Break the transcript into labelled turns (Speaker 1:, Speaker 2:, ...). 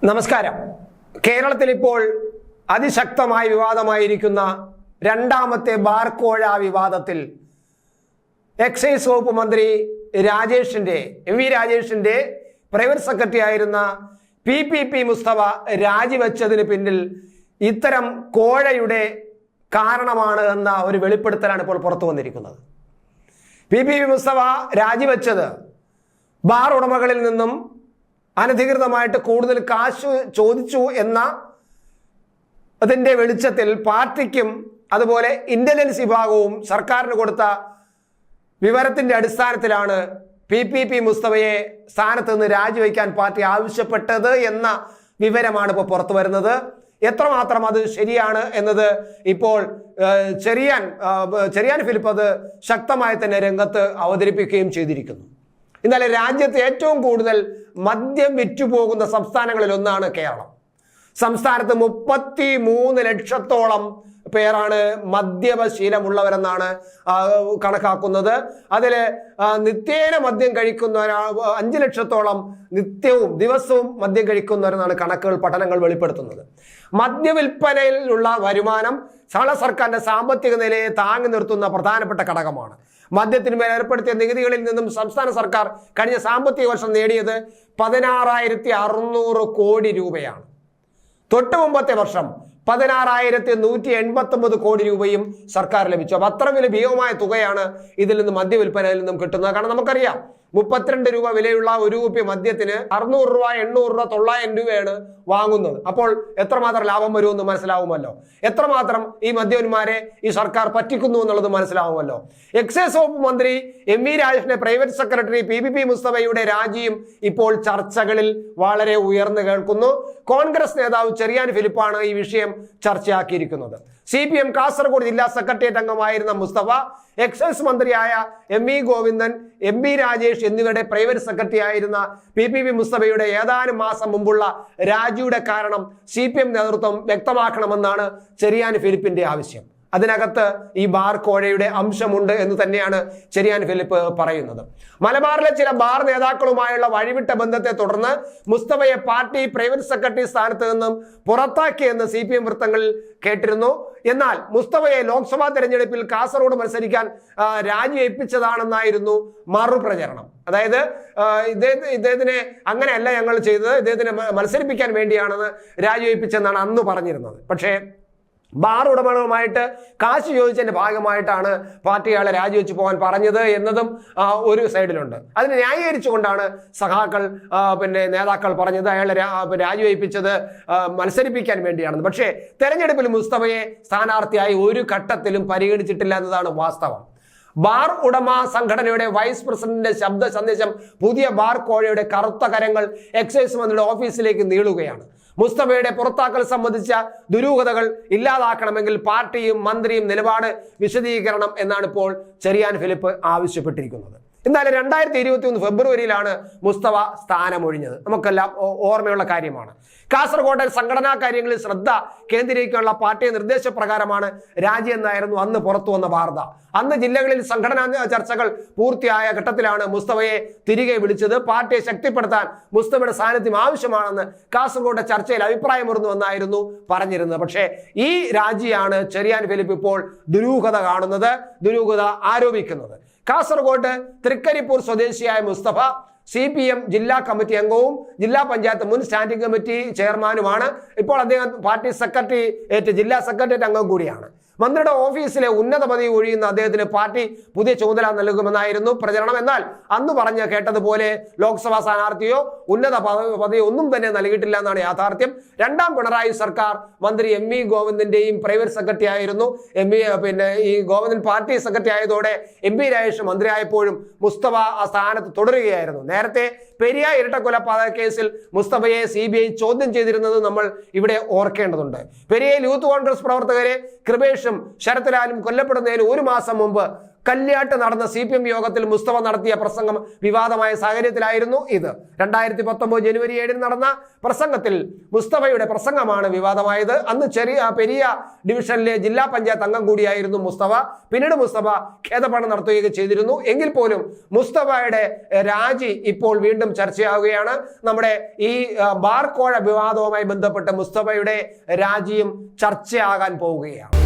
Speaker 1: നമസ്കാരം. കേരളത്തിൽ ഇപ്പോൾ അതിശക്തമായ വിവാദമായിരിക്കുന്ന രണ്ടാമത്തെ ബാർക്കോഴ വിവാദത്തിൽ എക്സൈസ് വകുപ്പ് മന്ത്രി രാജേഷിന്റെ എം വി രാജേഷിന്റെ പ്രൈവറ്റ് സെക്രട്ടറി ആയിരുന്ന പി പി പി മുസ്തഫ രാജിവെച്ചതിന് പിന്നിൽ ഇത്തരം കോഴയുടെ കാരണമാണ് എന്ന ഒരു വെളിപ്പെടുത്തലാണ് ഇപ്പോൾ പുറത്തു വന്നിരിക്കുന്നത്. പി പി പി മുസ്തഫ രാജിവെച്ചത് ബാർ ഉടമകളിൽ നിന്നും അനധികൃതമായിട്ട് കൂടുതൽ കാശ് ചോദിച്ചു എന്ന അതിന്റെ വെളിച്ചത്തിൽ പാർട്ടിക്കും അതുപോലെ ഇന്റലിജൻസ് വിഭാഗവും സർക്കാരിന് കൊടുത്ത വിവരത്തിന്റെ അടിസ്ഥാനത്തിലാണ് പി പി പി മുസ്തഫയെ സ്ഥാനത്ത് നിന്ന് രാജിവെക്കാൻ പാർട്ടി ആവശ്യപ്പെട്ടത് എന്ന വിവരമാണ് ഇപ്പോൾ പുറത്തു വരുന്നത്. എത്രമാത്രം അത് ശരിയാണ് എന്നത് ഇപ്പോൾ ചെറിയാൻ ചെറിയാൻ ഫിലിപ്പ് അത് ശക്തമായി തന്നെ രംഗത്ത് അവതരിപ്പിക്കുകയും ചെയ്തിരിക്കുന്നു. എന്നാൽ രാജ്യത്ത് ഏറ്റവും കൂടുതൽ മദ്യം വിറ്റുപോകുന്ന സംസ്ഥാനങ്ങളിൽ ഒന്നാണ് കേരളം. സംസ്ഥാനത്ത് മുപ്പത്തി മൂന്ന് ലക്ഷത്തോളം പേരാണ് മദ്യപശീലമുള്ളവരെന്നാണ് കണക്കാക്കുന്നത്. അതിൽ നിത്യേന മദ്യം കഴിക്കുന്നവരാ അഞ്ച് ലക്ഷത്തോളം നിത്യവും ദിവസവും മദ്യം കഴിക്കുന്നവരെന്നാണ് കണക്കുകൾ പഠനങ്ങൾ വെളിപ്പെടുത്തുന്നത്. മദ്യവിൽപ്പനയിലുള്ള വരുമാനം സംസ്ഥാന സർക്കാരിന്റെ സാമ്പത്തിക നിലയെ താങ്ങി നിർത്തുന്ന പ്രധാനപ്പെട്ട ഘടകമാണ്. മദ്യത്തിന് മേൽ ഏർപ്പെടുത്തിയ നികുതികളിൽ നിന്നും സംസ്ഥാന സർക്കാർ കഴിഞ്ഞ സാമ്പത്തിക വർഷം നേടിയത് പതിനാറായിരത്തി അറുന്നൂറ് കോടി രൂപയാണ്. തൊട്ടു മുമ്പത്തെ വർഷം പതിനാറായിരത്തി നൂറ്റി എൺപത്തി ഒമ്പത് കോടി രൂപയും സർക്കാർ ലഭിച്ചു. അപ്പൊ അത്ര വലിയ ഭീമമായ തുകയാണ് ഇതിൽ നിന്ന് മദ്യവിൽപ്പനയിൽ നിന്നും കിട്ടുന്നത്. കാരണം നമുക്കറിയാം മുപ്പത്തിരണ്ട് രൂപ വിലയുള്ള ഒരു കുപ്പി മദ്യത്തിന് അറുന്നൂറ് രൂപ എണ്ണൂറ് രൂപ തൊള്ളായിരം രൂപയാണ് വാങ്ങുന്നത്. അപ്പോൾ എത്രമാത്രം ലാഭം വരുമെന്ന് മനസ്സിലാവുമല്ലോ? എത്രമാത്രം ഈ മദ്യവന്മാരെ ഈ സർക്കാർ പറ്റിക്കുന്നു എന്നുള്ളത് മനസ്സിലാവുമല്ലോ? എക്സൈസ് വകുപ്പ് മന്ത്രി എം വി രാജേഷിന്റെ private secretary P B P മുസ്തഫയുടെ രാജിയും ഇപ്പോൾ ചർച്ചകളിൽ വളരെ ഉയർന്നു കേൾക്കുന്നു. കോൺഗ്രസ് നേതാവ് ചെറിയാൻ ഫിലിപ്പാണ് ഈ വിഷയം ചർച്ചയാക്കിയിരിക്കുന്നത്. സി പി എം കാസർഗോഡ് ജില്ലാ സെക്രട്ടേറിയറ്റ് അംഗമായിരുന്ന മുസ്തഫ എക്സൈസ് മന്ത്രിയായ M E Govindan M B Rajesh എന്നിവരുടെ പ്രൈവറ്റ് സെക്രട്ടറി ആയിരുന്ന പി പി പി മുസ്തഫയുടെ ഏതാനും മാസം മുമ്പുള്ള രാജിയുടെ കാരണം സി പി എം നേതൃത്വം വ്യക്തമാക്കണമെന്നാണ് ചെറിയാൻ ഫിലിപ്പിന്റെ ആവശ്യം. അതിനകത്ത് ഈ ബാർ കോഴയുടെ അംശമുണ്ട് എന്ന് തന്നെയാണ് ചെറിയാൻ ഫിലിപ്പ് പറയുന്നത്. മലബാറിലെ ചില ബാർ നേതാക്കളുമായുള്ള വഴിവിട്ട ബന്ധത്തെ തുടർന്ന് മുസ്തഫയെ പാർട്ടി പ്രൈവറ്റ് സെക്രട്ടറി സ്ഥാനത്ത് നിന്നും പുറത്താക്കിയെന്ന് സി പി എം വൃത്തങ്ങളിൽ കേട്ടിരുന്നു. എന്നാൽ മുസ്തഫയെ ലോക്സഭാ തെരഞ്ഞെടുപ്പിൽ കാസർഗോഡ് മത്സരിക്കാൻ രാജിവെപ്പിച്ചതാണെന്നായിരുന്നു മറുപ്രചരണം. അതായത് ഇദ്ദേഹത്തിന് ഇദ്ദേഹത്തെ ഇദ്ദേഹത്തിനെ അങ്ങനെയല്ല ഞങ്ങൾ ചെയ്തത്. ഇദ്ദേഹത്തിനെ മത്സരിപ്പിക്കാൻ വേണ്ടിയാണെന്ന് രാജിവെപ്പിച്ചെന്നാണ് അന്ന് പറഞ്ഞിരുന്നത്. പക്ഷേ ബാർ ഉടമകളുമായിട്ട് കാശ് ചോദിച്ചതിന്റെ ഭാഗമായിട്ടാണ് പാർട്ടി അയാളെ രാജിവെച്ച് പോകാൻ പറഞ്ഞത് എന്നതും ഒരു സൈഡിലുണ്ട്. അതിനെ ന്യായീകരിച്ചുകൊണ്ടാണ് സഖാക്കൾ പിന്നെ നേതാക്കൾ പറഞ്ഞത് അയാളെ രാ- രാജിവെപ്പിച്ചത് മത്സരിപ്പിക്കാൻ വേണ്ടിയാണെന്ന്. പക്ഷേ തെരഞ്ഞെടുപ്പിൽ മുസ്തഫയെ സ്ഥാനാർത്ഥിയായി ഒരു ഘട്ടത്തിലും പരിഗണിച്ചിട്ടില്ല എന്നതാണ് വാസ്തവം. ബാർ ഉടമ സംഘടനയുടെ വൈസ് പ്രസിഡന്റിന്റെ ശബ്ദ സന്ദേശം പുതിയ ബാർ കോഴയുടെ കറുത്ത കരങ്ങൾ എക്സൈസ് മന്ത്രിയുടെ ഓഫീസിലേക്ക് നീളുകയാണ്. മുസ്തഫയുടെ പുറത്താക്കൽ സംബന്ധിച്ച ദുരൂഹതകൾ ഇല്ലാതാക്കണമെങ്കിൽ പാർട്ടിയും മന്ത്രിയും നിലപാട് വിശദീകരണം എന്നാണ് ഇപ്പോൾ ചെറിയാൻ ഫിലിപ്പ് ആവശ്യപ്പെട്ടിരിക്കുന്നത്. എന്നാലും രണ്ടായിരത്തി ഇരുപത്തി ഒന്ന് ഫെബ്രുവരിയിലാണ് മുസ്തഫ സ്ഥാനമൊഴിഞ്ഞത്. നമുക്കെല്ലാം ഓർമ്മയുള്ള കാര്യമാണ്. കാസർഗോഡ് സംഘടനാ കാര്യങ്ങളിൽ ശ്രദ്ധ കേന്ദ്രീകരിക്കാനുള്ള പാർട്ടി നിർദ്ദേശപ്രകാരമാണ് രാജി എന്നായിരുന്നു അന്ന് പുറത്തു വന്ന വാർത്ത. അന്ന് ജില്ലകളിൽ സംഘടനാ ചർച്ചകൾ പൂർത്തിയായ ഘട്ടത്തിലാണ് മുസ്തഫയെ തിരികെ വിളിച്ചത്. പാർട്ടിയെ ശക്തിപ്പെടുത്താൻ മുസ്തഫയുടെ സാന്നിധ്യം ആവശ്യമാണെന്ന് കാസർഗോഡ് ചർച്ചയിൽ അഭിപ്രായമുയർന്നുവെന്നായിരുന്നു പറഞ്ഞിരുന്നത്. പക്ഷേ ഈ രാജിയാണ് ചെറിയാൻ ഫിലിപ്പ് ഇപ്പോൾ ദുരൂഹത കാണുന്നത് ദുരൂഹത ആരോപിക്കുന്നത്. കാസർഗോഡ് തൃക്കരിപ്പൂർ സ്വദേശിയായ മുസ്തഫ സി പി എം ജില്ലാ കമ്മിറ്റി അംഗവും ജില്ലാ പഞ്ചായത്ത് മുൻ സ്റ്റാൻഡിംഗ് കമ്മിറ്റി ചെയർമാനുമാണ്. ഇപ്പോൾ അദ്ദേഹം പാർട്ടി സെക്രട്ടറി ഏറ്റ് ജില്ലാ സെക്രട്ടേറിയറ്റ് അംഗം കൂടിയാണ്. മന്ത്രിയുടെ ഓഫീസിലെ ഉന്നത പദവി ഒഴിയുന്ന അദ്ദേഹത്തിന് പാർട്ടി പുതിയ ചുമതല നൽകുമെന്നായിരുന്നു പ്രചരണം. എന്നാൽ അന്ന് പറഞ്ഞ കേട്ടതുപോലെ ലോക്സഭാ സ്ഥാനാർത്ഥിയോ ഉന്നത പദവി ഒന്നും തന്നെ നൽകിയിട്ടില്ല എന്നാണ് യാഥാർത്ഥ്യം. രണ്ടാം പിണറായി സർക്കാർ മന്ത്രി എം വി ഗോവിന്ദന്റെയും പ്രൈവറ്റ് സെക്രട്ടറി ആയിരുന്നു. എം വി പിന്നെ ഈ ഗോവിന്ദൻ പാർട്ടി സെക്രട്ടറി ആയതോടെ എം പി രാജേഷ് മന്ത്രിയായപ്പോഴും മുസ്തഫ ആ സ്ഥാനത്ത് തുടരുകയായിരുന്നു. നേരത്തെ പെരിയ ഇരട്ടക്കൊലപാതക കേസിൽ മുസ്തഫയെ സി ചോദ്യം ചെയ്തിരുന്നത് നമ്മൾ ഇവിടെ ഓർക്കേണ്ടതുണ്ട്. പെരിയയിൽ യൂത്ത് കോൺഗ്രസ് പ്രവർത്തകരെ കൃപേഷും ശരത്ലാലും കൊല്ലപ്പെടുന്നതിന് ഒരു മാസം മുമ്പ് കല്യാട്ട് നടന്ന സി പി എം യോഗത്തിൽ മുസ്തഫ നടത്തിയ പ്രസംഗം വിവാദമായ സാഹചര്യത്തിലായിരുന്നു ഇത്. രണ്ടായിരത്തി പത്തൊമ്പത് ജനുവരി ഏഴിന് നടന്ന പ്രസംഗത്തിൽ മുസ്തഫയുടെ പ്രസംഗമാണ് വിവാദമായത്. അന്ന് ചെറിയ പെരിയ ഡിവിഷനിലെ ജില്ലാ പഞ്ചായത്ത് അംഗം കൂടിയായിരുന്നു മുസ്തഫ. പിന്നീട് മുസ്തഫ ഖേദപഠനം നടത്തുകയൊക്കെ ചെയ്തിരുന്നു. എങ്കിൽ പോലും മുസ്തഫയുടെ രാജി ഇപ്പോൾ വീണ്ടും ചർച്ചയാവുകയാണ്. നമ്മുടെ ഈ ബാർക്കോഴ വിവാദവുമായി ബന്ധപ്പെട്ട് മുസ്തഫയുടെ രാജിയും ചർച്ചയാകാൻ പോവുകയാണ്.